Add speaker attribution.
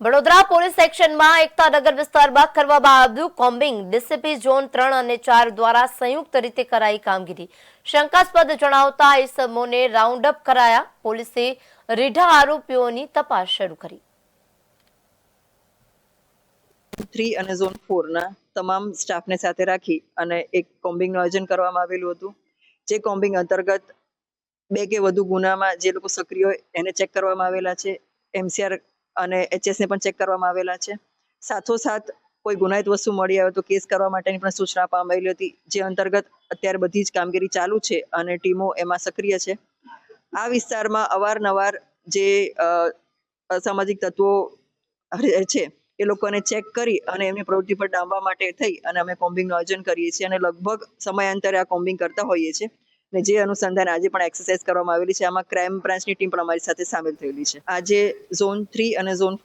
Speaker 1: Vadodara police સેક્શનમાં એકતાનગર વિસ્તારમાં કરવામાં આવ્યું કોમ્બિંગ, ડીસીપી ઝોન ત્રણ અને ચાર દ્વારા સંયુક્ત રીતે કરાઈ કામગીરી. શંકાસ્પદ જણાવતા ઇસમોને રાઉન્ડ કરાયા. પોલીસે રીઢા આરોપીઓની તપાસ શરૂ કરી.
Speaker 2: થ્રી અને ઝોન ફોરના તમામ સ્ટાફને સાથે રાખી અને એક કોમ્બિંગનું આયોજન કરવામાં આવેલું હતું. જે કોમ્બિંગ અંતર્ગત બે કે વધુ ગુનામાં જે લોકો સક્રિય હોય એને ચેક કરવામાં આવેલા છે. એમસીઆર અને એચએસને પણ ચેક કરવામાં આવેલા છે. સાથોસાથ કોઈ ગુનાહિત વસ્તુ મળી આવે તો કેસ કરવા માટેની પણ સૂચના આપવામાં આવેલી હતી, જે અંતર્ગત અત્યારે બધી જ કામગીરી ચાલુ છે અને ટીમો એમાં સક્રિય છે. આ વિસ્તારમાં અવારનવાર જે અસામાજિક તત્વો છે, એ લોકોને ચેક કરી અને એમની પ્રવૃત્તિ પર ડામવા માટે થઈ અને અમે કોમ્બિંગનું આયોજન કરીએ છીએ અને લગભગ સમયાંતરે આ કોમ્બિંગ કરતા હોઈએ છીએ. ને જે અનુસંધાન આજે પણ એક્સરસાઇઝ કરવામાં આવેલી છે. આમાં ક્રાઇમ બ્રાન્ચની ટીમ પણ અમારી સાથે સામેલ થયેલી છે. આજે ઝોન થ્રી અને ઝોન